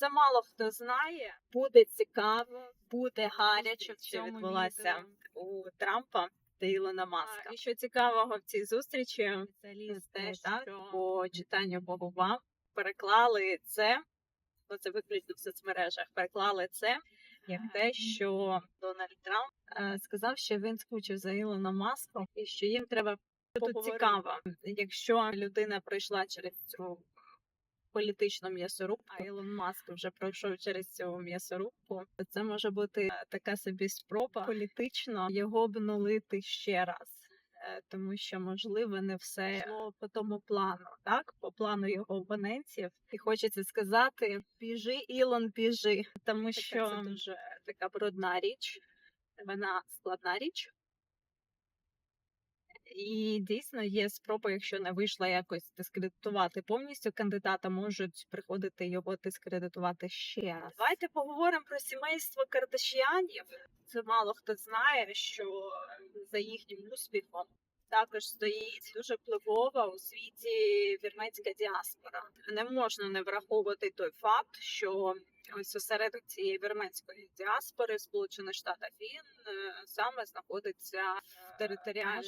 це мало хто знає. Буде цікаво, буде гаряче. в Що цьому відбулося у Трампа та Ілона Маска. І що цікавого в цій зустрічі, те, так, по читанню губам переклали це. Ну, це виключно в соцмережах. Переклали це як те, що Дональд Трамп е, сказав, що він скучив за Ілоном Маском і що їм треба тут цікаво, якщо людина пройшла через цю політичну м'ясорубку, а Ілон Маск вже пройшов через цю м'ясорубку, це може бути е, така собі спроба політично його обнулити ще раз. Е, Тому що можливо не все йшло по тому плану, так? По плану його опонентів, і хочеться сказати: біжи, Ілон, біжи, тому це що дуже така брудна річ, вона складна річ. І дійсно є спроба, якщо не вийшла якось дискредитувати повністю кандидата, можуть приходити його дискредитувати ще. Давайте поговоримо про сімейство Кардашіанів. Це мало хто знає, що за їхнім успіхом також стоїть дуже впливова у світі вірменська діаспора. Не можна не враховувати той факт, що ось осередок цієї вірменської діаспори Сполучених Штатах він е, саме знаходиться в територіальних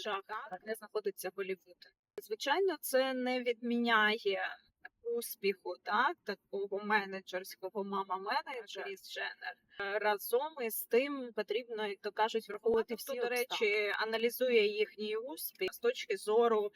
де знаходиться Голлівуд. Звичайно, це не відміняє успіху, так такого менеджерського мама менеджера Дженнер. Е, Разом із тим потрібно, як то кажуть, враховувати всі до речі, аналізує їхній успіх з точки зору.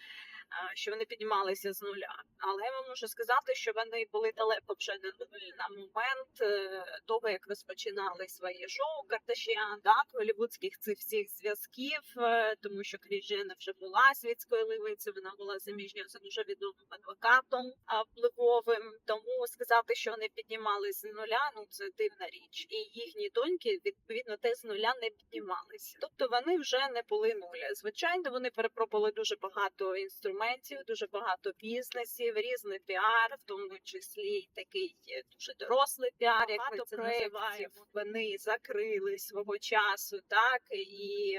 Що вони піднімалися з нуля, але я вам можу сказати, що вони були далеко вже не нуль на момент е, того, як розпочинали своє шоу Кардашіан, так, голівудських цих всіх зв'язків, е, тому що Кріс вже була світською ливицею, вона була заміжньою за дуже відомим адвокатом впливовим. Тому сказати, що вони піднімались з нуля, ну це дивна річ. І їхні доньки відповідно теж з нуля не піднімалися. Тобто вони вже не були нуля. Звичайно, вони перепробували дуже багато інструментів, дуже багато бізнесів, різний піар, в тому числі такий е, дуже дорослий піар, як ми це називаємо. Вони закрили свого часу, так і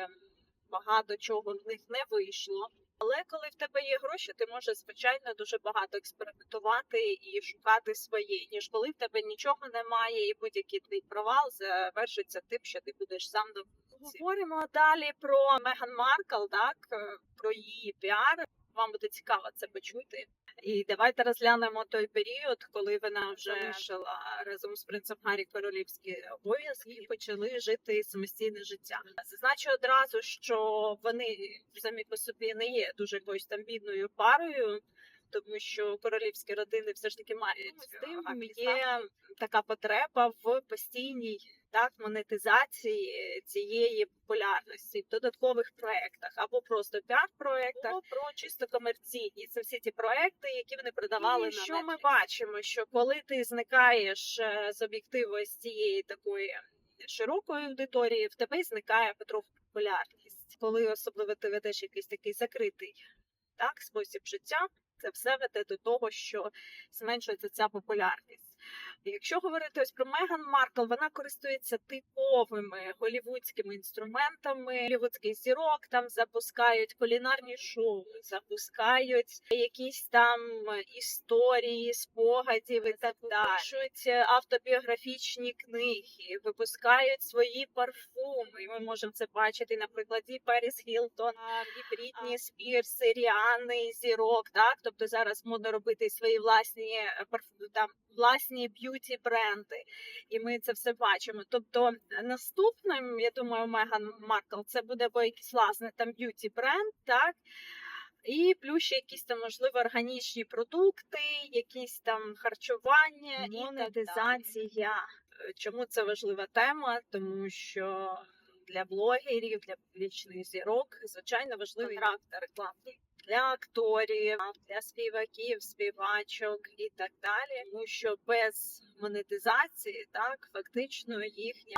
багато чого в них не вийшло. Але коли в тебе є гроші, ти можеш звичайно дуже багато експериментувати і шукати своє, ніж коли в тебе нічого немає, і будь-який твій провал завершиться тим, що ти будеш сам вулиці. Говоримо далі про Меган Маркл, так е, про її піар. Вам буде цікаво це почути. І давайте розглянемо той період, коли вона вже залишила разом з принцем Гаррі королівські обов'язки і почали жити самостійне життя. Зазначу одразу, що вони самі по собі не є дуже якоюсь там бідною парою. Тому що королівські родини все ж таки мають з тим є така потреба в постійній так монетизації цієї популярності в додаткових проектах або просто піар-проектах, або про чисто комерційні. Це всі ті проекти, які вони продавали І на що ми бачимо, що коли ти зникаєш е, з об'єктиву з цієї такої широкої аудиторії, в тебе зникає потроху популярність. Коли особливо ти ведеш якийсь такий закритий так спосіб життя. Це все веде до того, що зменшується ця популярність. Якщо говорити ось про Меган Маркл, вона користується типовими голівудськими інструментами. Голівудський зірок там запускають кулінарні шоу, запускають якісь там історії, спогадів і так далі. Пишуть автобіографічні книги, випускають свої парфуми. І ми можемо це бачити на прикладі Періс Хілтон, і Брітні Спірс, і Ріани, і зірок. Так, тобто зараз модно робити свої власні е, парф- там власні б'юті бренди, і ми це все бачимо. Тобто наступним, я думаю, Меган Маркл це буде або якийсь власне там б'юті бренд, так. І плюс ще якісь там можливо органічні продукти, якісь там харчування монетизація. Чому це важлива тема? Тому що для блогерів, для публічних зірок, звичайно, важливий характер реклами для акторів, для співаків, співачок і так далі. Тому що без монетизації, так фактично їхня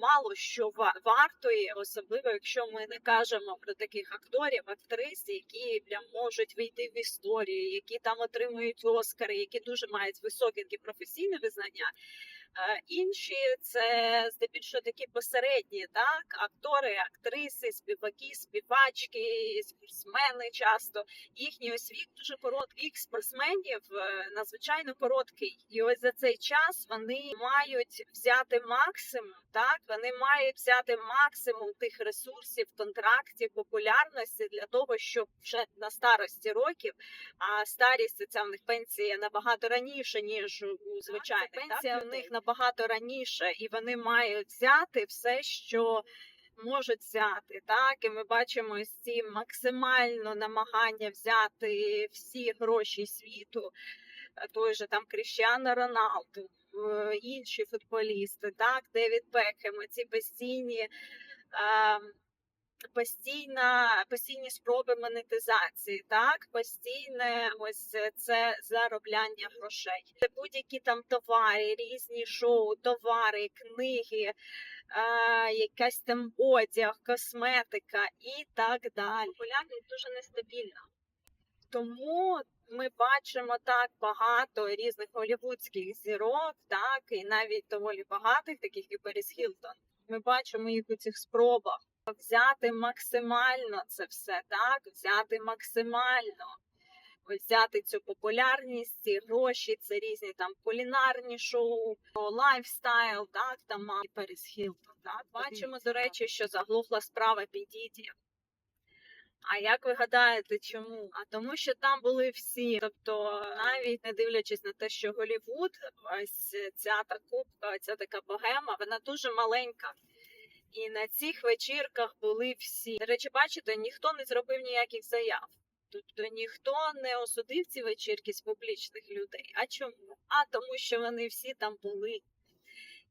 мало що ва- вартує, особливо якщо ми не кажемо про таких акторів, актрис, які прям можуть вийти в історію, які там отримують оскари, які дуже мають високе таке професійне визнання. Е, Інші це здебільшого такі посередні, так, актори, актриси, співаки, співачки, спортсмени часто. Їхній ось вік дуже короткий. Вік спортсменів е, надзвичайно короткий. І ось за цей час вони мають взяти максимум, так, вони мають взяти максимум тих ресурсів, контрактів, популярності для того, щоб вже на старості років, а старість ця в них пенсія набагато раніше, ніж у звичайних. це Пенсія так, в них набагато раніше, і вони мають взяти все, що можуть взяти. Так, і ми бачимо ось ці максимально намагання взяти всі гроші світу. Е, Той же там Кріщано Роналду, е, інші футболісти, так, Девід Бекхем, ці постійні. Е, Постійна, постійні спроби монетизації, так, постійне ось це заробляння грошей. Це будь-які там товари, різні шоу, товари, книги, е, якась там одяг, косметика і так далі. Популярність дуже нестабільна. Тому ми бачимо так багато різних голівудських зірок, так, і навіть доволі багатих, таких як Беріс Хілтон. Ми бачимо їх у цих спробах взяти максимально це все, так, взяти максимально. Взяти цю популярність, ці гроші, це різні там кулінарні шоу, лайфстайл, так, там і Періс Хілтон. Так. Бачимо, до речі, що заглухла справа Підіді. А як ви гадаєте, чому? А тому, що там були всі. Тобто, навіть не дивлячись на те, що Голівуд, ось ця та кубка, ця така богема, вона дуже маленька. І на цих вечірках були всі. До речі, бачите, ніхто не зробив ніяких заяв. Тобто ніхто не осудив ці вечірки з публічних людей. А чому? А тому, що вони всі там були.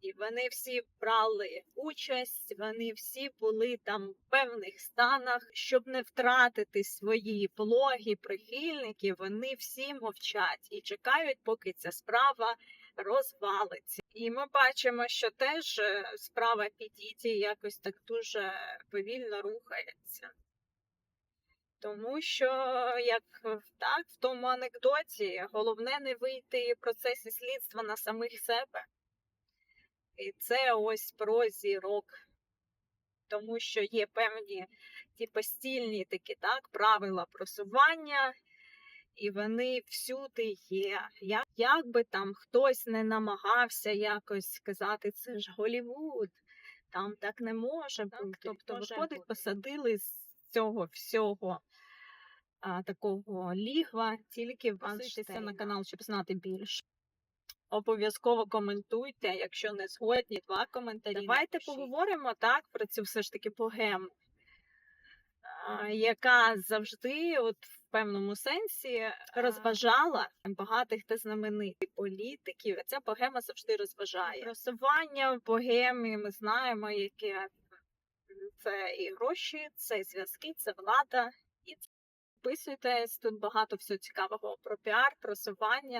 І вони всі брали участь, вони всі були там в певних станах, щоб не втратити свої блоги, прихильники, вони всі мовчать і чекають, поки ця справа розвалиться. І ми бачимо, що теж е, справа Підіті якось так дуже повільно рухається. Тому що, як так, в тому анекдоті, головне не вийти в процесі слідства на самих себе. І це ось про зірок. Тому що є певні ті постільні такі так, правила просування, і вони всюди є. Як, як би там хтось не намагався якось сказати, це ж Голівуд, там так не може Так, бути. тобто Може виходить, бути, посадили з цього всього а, такого лігва, тільки підписуйтеся на канал, щоб знати більше. Обов'язково коментуйте, якщо не згодні, два коментарі. Давайте напишіть. поговоримо так про цю все ж таки богему, яка завжди, от в певному сенсі, розважала багатих та знаменитих політиків. Ця богема завжди розважає. Просування в богемі ми знаємо, яке це і гроші, це зв'язки, це влада. І це Підписуйтесь, тут багато всього цікавого про піар, просування.